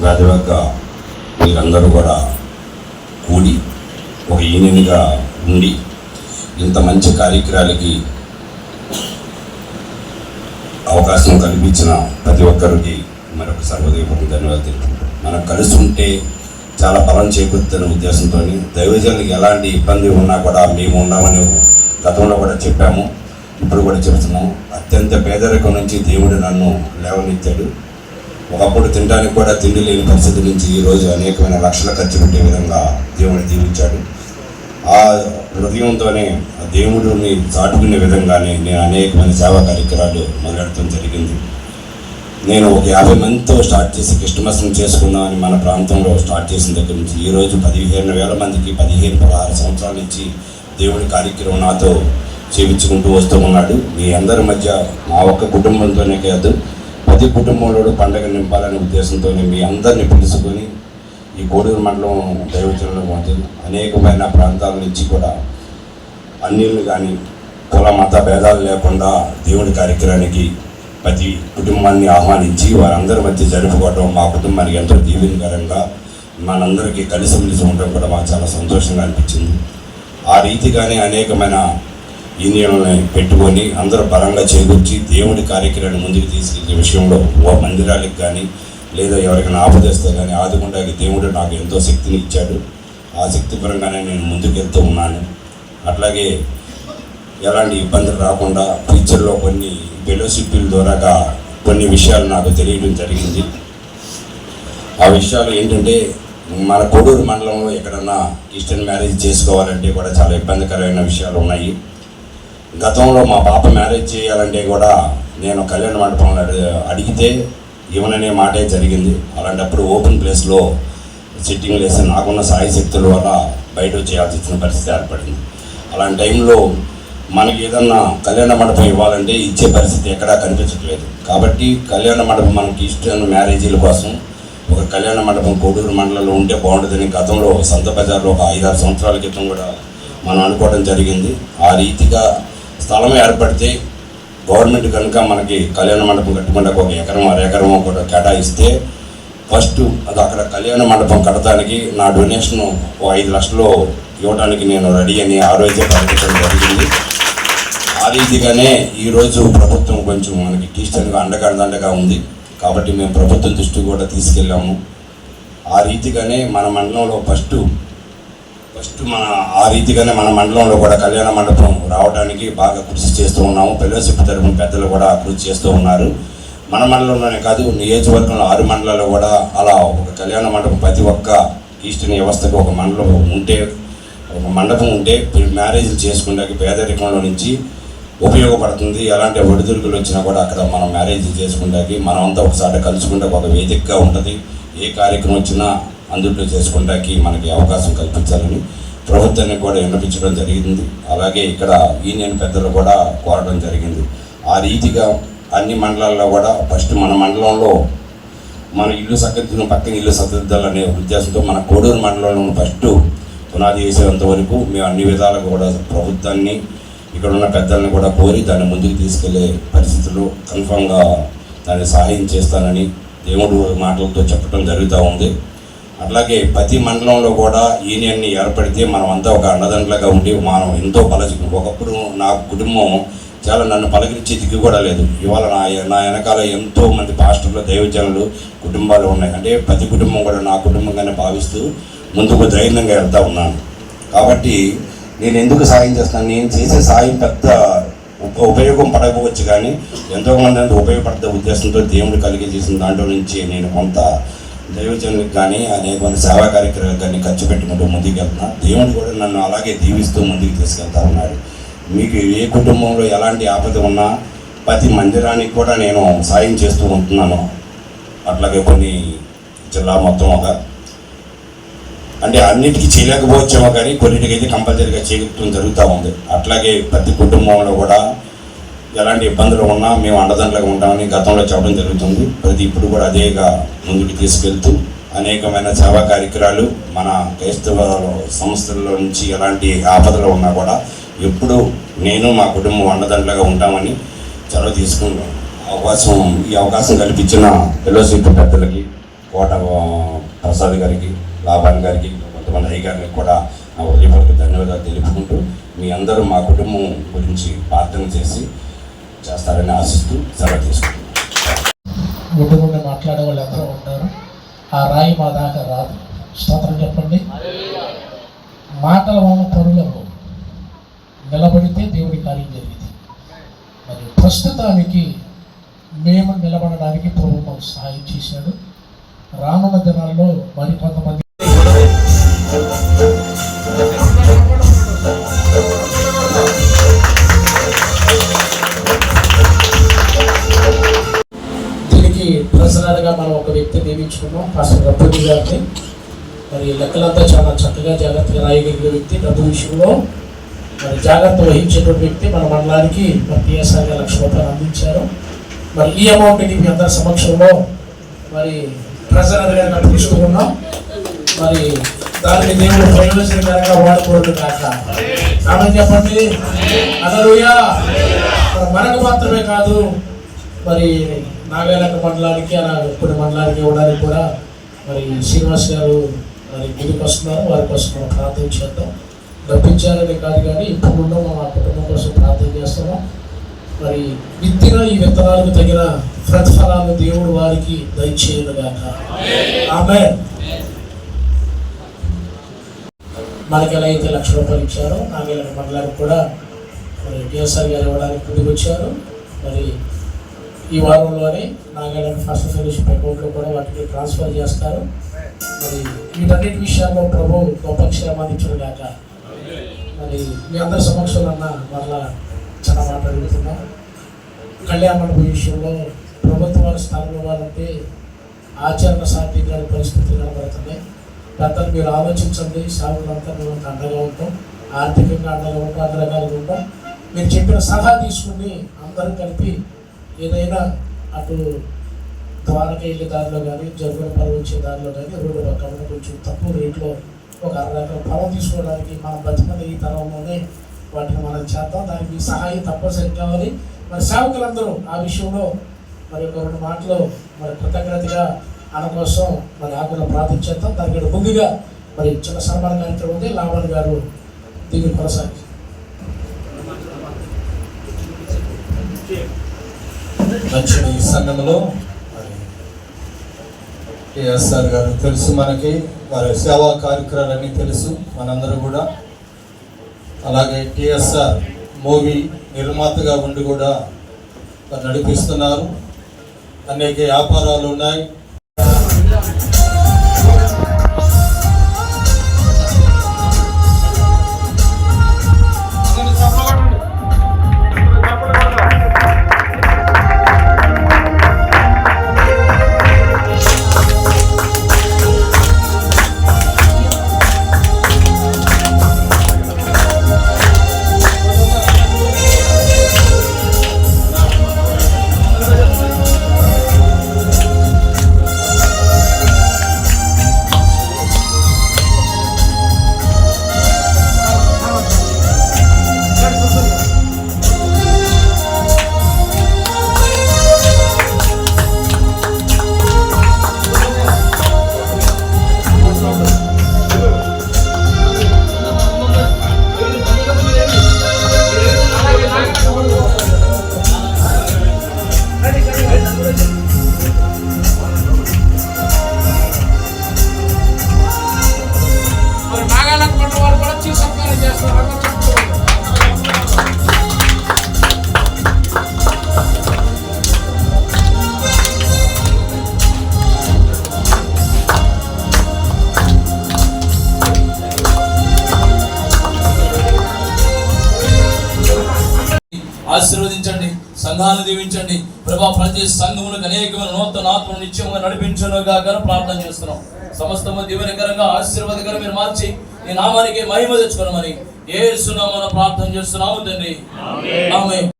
ప్రతి ఒక్క మీరందరూ కూడా కూడి ఒక యూనియన్గా ఉండి ఇంత మంచి కార్యక్రమాలకి అవకాశం కల్పించిన ప్రతి ఒక్కరికి మరొకసారి ఉదయపూర్వక ధన్యవాదాలు తెలుపుకుంటాం మనం కలిసి ఉంటే చాలా బలం చేకూరుతున్న ఉద్దేశంతో దైవజనులకు ఎలాంటి ఇబ్బంది ఉన్నా కూడా మేము ఉన్నామని గతంలో కూడా చెప్పాము ఇప్పుడు కూడా చెప్తున్నాము. అత్యంత పేదరికం నుంచి దేవుడు నన్ను లేవనెత్తాడు. ఒకప్పుడు తినడానికి కూడా తిండి లేని పరిస్థితి నుంచి ఈరోజు అనేకమైన లక్షల ఖర్చు పెట్టే విధంగా దేవుడు దీవించాడు ఆ హృదయంతోనే ఆ దేవుడిని చాటుకునే విధంగానే నేను అనేకమైన సేవా కార్యక్రమాలు మొదలెడటం జరిగింది. నేను ఒక యాభై మందితో స్టార్ట్ చేసి క్రిస్టమస్ని చేసుకుందామని మన ప్రాంతంలో స్టార్ట్ చేసిన దగ్గర నుంచి ఈరోజు పదిహేను వేల మందికి పదిహేను పదహారు సంవత్సరాల నుంచి దేవుడి కార్యక్రమం నాతో చేయించుకుంటూ వస్తూ ఉన్నాడు. మీ అందరి మధ్య మా ఒక్క కుటుంబంతోనే కాదు ప్రతి కుటుంబంలో పండగ నింపాలనే ఉద్దేశంతో మీ అందరిని పిలుచుకొని ఈ కోడూరు మండలం దైవజనుల మధ్య అనేకమైన ప్రాంతాల నుంచి కూడా అన్యులు కానీ కుల మత భేదాలు లేకుండా దేవుడి కార్యక్రమానికి ప్రతి కుటుంబాన్ని ఆహ్వానించి వారందరి మధ్య జరుపుకోవడం మా కుటుంబానికి ఎంతో దీవెనకరంగా మనందరికీ కలిసిమెలిసి ఉండడం కూడా మాకు చాలా సంతోషంగా అనిపించింది. ఆ రీతిగానే అనేకమైన యూనియన్లని పెట్టుకొని అందరూ బలంగా చేకూర్చి దేవుడి కార్యక్రమాన్ని ముందుకు తీసుకెళ్ళే విషయంలో ఓ మందిరాలకు కానీ లేదా ఎవరికైనా ఆపదేస్తే కానీ ఆదుకుంటాకి దేవుడు నాకు ఎంతో శక్తిని ఇచ్చాడు. ఆ శక్తి పరంగానే నేను ముందుకెళ్తూ ఉన్నాను. అట్లాగే ఎలాంటి ఇబ్బందులు రాకుండా ఫ్యూచర్లో కొన్ని ఫెలోషిప్ల ద్వారాగా కొన్ని విషయాలు నాకు తెలియడం జరిగింది. ఆ విషయాలు ఏంటంటే మన కోడూరు మండలంలో ఎక్కడన్నా క్రిస్టియన్ మ్యారేజ్ చేసుకోవాలంటే కూడా చాలా ఇబ్బందికరమైన విషయాలు ఉన్నాయి. గతంలో మా పాప మ్యారేజ్ చేయాలంటే కూడా నేను కళ్యాణ మండపంలో అడిగితే ఇవ్వననే మాటే జరిగింది. అలాంటప్పుడు ఓపెన్ ప్లేస్లో సిట్టింగ్ వేసి నాకున్న సాయి శక్తుల వల్ల బయట చేయాల్సి వచ్చిన పరిస్థితి ఏర్పడింది. అలాంటి టైంలో మనకి ఏదన్నా కళ్యాణ మండపం ఇవ్వాలంటే ఇచ్చే పరిస్థితి ఎక్కడా కనిపించట్లేదు. కాబట్టి కళ్యాణ మండపం మనకి ఇష్టమైన మ్యారేజీల కోసం ఒక కళ్యాణ మండపం కోడూరు మండలంలో ఉంటే బాగుంటుందని గతంలో సంత బజార్లో ఒక ఐదారు సంవత్సరాల క్రితం కూడా మనం అనుకోవడం జరిగింది. ఆ రీతిగా స్థలం ఏర్పడితే గవర్నమెంట్ కనుక మనకి కళ్యాణ మండపం కట్టుకుంటే ఒక ఎకరం అర ఎకరం ఒకటి కేటాయిస్తే ఫస్ట్ అది అక్కడ కళ్యాణ మండపం కట్టడానికి నా డొనేషన్ ఓ ఐదు లక్షలు ఇవ్వడానికి నేను రెడీ అని ఆ రోజే ప్రకటించడం జరిగింది. ఆ రీతిగానే ఈరోజు ప్రభుత్వం కొంచెం మనకి టీచర్గా అండగడదండగా ఉంది. కాబట్టి మేము ప్రభుత్వం దృష్టి కూడా తీసుకెళ్ళాము. ఆ రీతిగానే మన మండలంలో ఫస్ట్ ఫస్ట్ మన ఆ రీతిగానే మన మండలంలో కూడా కళ్యాణ మండపం రావడానికి బాగా కృషి చేస్తూ ఉన్నాము. ఫెలోషిప్ తరపున పెద్దలు కూడా కృషి చేస్తూ ఉన్నారు. మన మండలంలోనే కాదు నియోజకవర్గంలో ఆరు మండలాల్లో కూడా అలా ఒక కళ్యాణ మండపం ప్రతి ఒక్క ఈస్టర్న్ వ్యవస్థకు ఒక మండలం ఉంటే ఒక మండపం ఉంటే మ్యారేజ్ చేసుకుంటే పేదరికంలో నుంచి ఉపయోగపడుతుంది. ఎలాంటి ఒడిదుడుకులు వచ్చినా కూడా అక్కడ మనం మ్యారేజ్ చేసుకుంటాకి మనం ఒకసారి కలుసుకుంటే ఒక వేదికగా ఉంటుంది. ఏ కార్యక్రమం వచ్చినా అందులో చేసుకోవడానికి మనకి అవకాశం కల్పించాలని ప్రభుత్వాన్ని కూడా విన్నపించడం జరిగింది. అలాగే ఇక్కడ యూనియన్ పెద్దలు కూడా కోరడం జరిగింది. ఆ రీతిగా అన్ని మండలాల్లో కూడా ఫస్ట్ మన మండలంలో మన ఇల్లు సరిదిద్దున పక్కన ఇల్లు సరిదిద్దాలనే ఉద్దేశంతో మన కోడూరు మండలంలో ఫస్ట్ పునాది వేసేంత వరకు మేము అన్ని విధాలుగా కూడా ప్రభుత్వాన్ని ఇక్కడ ఉన్న పెద్దల్ని కూడా కోరి దాన్ని ముందుకు తీసుకెళ్ళే పరిస్థితులు కన్ఫామ్గా దాన్ని సహాయం చేస్తానని దేవుడు మాటలతో చెప్పడం జరుగుతూ ఉంది. అట్లాగే ప్రతి మండలంలో కూడా యూనియన్ని ఏర్పడితే మనం అంతా ఒక అన్నదండలుగా ఉండి మనం ఎంతో పలచి ఒకప్పుడు నా కుటుంబం చాలా నన్ను పలకరించే దిక్కు కూడా లేదు. ఇవాళ నా నా వెనకాల ఎంతో మంది పాస్టర్లు దైవజనులు కుటుంబాలు ఉన్నాయి. అంటే ప్రతి కుటుంబం కూడా నా కుటుంబంగానే భావిస్తూ ముందుకు ధైర్యంగా వెళ్తూ ఉన్నాను. కాబట్టి నేను ఎందుకు సాయం చేస్తాను? నేను చేసే సాయం పెద్ద ఉప- ఉపయోగం పడకపోవచ్చు కానీ ఎంతోమంది అంత ఉపయోగపడే ఉద్దేశంతో దేవుడు కలిగి చేసిన దాంట్లో నుంచి నేను కొంత దైవజనులకు కానీ అనేక మంది సేవా కార్యక్రమాలకు కానీ ఖర్చు పెట్టుకుంటూ ముందుకు వెళ్తున్నా దేవుడు కూడా నన్ను అలాగే దీవిస్తూ ముందుకు తీసుకెళ్తా ఉన్నాడు. మీకు ఏ కుటుంబంలో ఎలాంటి ఆపద ఉన్నా ప్రతి మందిరానికి కూడా నేను సాయం చేస్తూ ఉంటున్నాను. అట్లాగే కొన్ని జిల్లా మొత్తం ఒక అంటే అన్నిటికీ చేయలేకపోవచ్చేమో కానీ కొన్నిటికైతే కంపల్సరీగా చేయడం జరుగుతూ ఉంది. అట్లాగే ప్రతి కుటుంబంలో కూడా ఎలాంటి ఇబ్బందులు ఉన్నా మేము అండదండలుగా ఉంటామని గతంలో చెప్పడం జరుగుతుంది. ప్రతి ఇప్పుడు కూడా అదేగా ముందుకు తీసుకెళ్తూ అనేకమైన సేవా కార్యక్రమాలు మన క్రైస్తవ సంస్థల్లో నుంచి ఎలాంటి ఆపదలు ఉన్నా కూడా ఎప్పుడు నేను మా కుటుంబం అండదండలుగా ఉంటామని చొరవ తీసుకుని అవకాశం ఈ అవకాశం కల్పించిన ఫెలోషిప్ పెద్దలకి కోట ప్రసాద్ గారికి లాభాన్ గారికి కొంతమంది అయ్యగారికి కూడా నా హృదయపూర్వక ధన్యవాదాలు తెలుపుకుంటూ మీ అందరూ మా కుటుంబం గురించి ప్రార్థన చేసి చేస్తారని ఆశిస్తూ సెలవు తీసుకుంటున్నాను గుడ్డు గుండె మాట్లాడే వాళ్ళు ఎవరో ఉంటారు ఆ రాయి మా దాకా రాదు. స్తోత్రం చెప్పండి. మాటల వలన పనులకు నిలబడితే దేవుడి కార్యం జరిగింది. మరి ప్రస్తుతానికి మేము నిలబడడానికి ప్రభు మాకు సహాయం చేశాడు. రానున్న దినాల్లో మరి నియమించుకున్నాం పాస్టర్ రబ్బుడి గారిని మరి లెక్కలంతా చాలా చక్కగా జాగ్రత్తగా రాయగలిగిన వ్యక్తి డబ్బు విషయంలో మరి జాగ్రత్త వహించేటువంటి వ్యక్తి మన మండలానికి మరి టీఎస్ఆర్గా లక్ష రూపాయలు అందించారు. మరి ఈ అమౌంట్ని మీ అందరి సమక్షంలో మరి ప్రెసిడెంట్ గారిని అర్పిస్తూ ఉన్నాం మరి దాన్ని దేవుడు ప్రయోజనకరంగా వాడుకోవడం కాక. ఆమె చెప్పండి. అదరుయా మనకు మాత్రమే కాదు. మరి నాగాలక మండలానికి అలా కొన్ని మండలానికి ఇవ్వడానికి కూడా మరి శ్రీనివాస్ గారు మరి ముందుకు వస్తున్నారు వారి కోసం మనం ప్రార్థన చేద్దాం. డబ్బించారని కాదు కానీ ఇప్పుడు మనం మా కుటుంబం కోసం ప్రార్థన చేస్తున్నాం. మరి విత్తిన ఈ విత్తనాలకు తగిన ప్రతిఫలాలు దేవుడు వారికి దయచేయనుగాక. ఆమె మనకి ఎలా అయితే లక్ష రూపాయలు ఇచ్చారో నాగేళ్ళ మండలానికి కూడా మరి కేఎస్ఆర్ గారు ఇవ్వడానికి ముందుకు వచ్చారు మరి ఈ వారంలోనే నాగాలాండ్ ఫస్ట్ ఫెలోషిప్ అకౌంట్లో కూడా వాటిని ట్రాన్స్ఫర్ చేస్తారు. మరి వీటన్నిటి విషయాల్లో ప్రభు గొప్ప క్షేమాన్ని ఇచ్చుగాక మరి మీ అందరి సమక్షంలో అన్న మరలా చాలా మాట్లాడుతున్నాం కళ్యాణ మండపం విషయంలో ప్రభుత్వాల స్థానంలో వారంటే ఆచరణ సాధ్యం కాని పరిస్థితులు కనబడుతున్నాయి. పెద్దలు మీరు ఆలోచించండి. సాగులంతా మేము అండగా ఉంటాం. ఆర్థికంగా అండగా ఉంటాం. అన్ని రకాలుగా ఉంటాం. మీరు చెప్పిన సలహా తీసుకుని అందరం కలిపి ఏదైనా అటు ద్వారక వెళ్ళే దారిలో కానీ జరుగుల పొలం వచ్చే దారిలో కానీ రోడ్డు పక్కన కొంచెం తక్కువ రేట్లో ఒక అర పొలం తీసుకోవడానికి మనం బతిమని ఈ తరంలోనే వాటిని మనం చేద్దాం. దానికి సహాయం తప్పనిసరి కావాలి మరి సేవకులందరూ ఆ విషయంలో మరి ఒక రెండు మాటలు మరి కృతజ్ఞతగా మన కోసం మరి ఆకుల ప్రార్థించేద్దాం దానికి ముందుగా మరి చిన్న సన్మాన కార్యక్రమం ఉంది. లావణ్ గారు దీన్ని కొనసాగి మంచిది ఈ సంఘంలో కేఎస్ఆర్ గారు తెలుసు మనకి వారి సేవా కార్యక్రమాలన్నీ తెలుసు మనందరూ కూడా. అలాగే టిఎస్ఆర్ మూవీ నిర్మాతగా ఉండి కూడా వారు నడిపిస్తున్నారు. అనేక వ్యాపారాలు ఉన్నాయి. ఆశీర్వదించండి సంఘాన్ని దీవించండి. ప్రభా ప్రతి సంఘములకు అనేకమైన నూతన ఆత్మను నిత్యంగా నడిపించను గాక ప్రార్థన చేస్తున్నాం. సమస్తము దీవెనకరంగా ఆశీర్వాదకరం మీరు మార్చి ఈ నామానికి మహిమ తెచ్చుకోనమని ఏ సునామన ప్రార్థన చేస్తున్నాము తండ్రి. ఆమె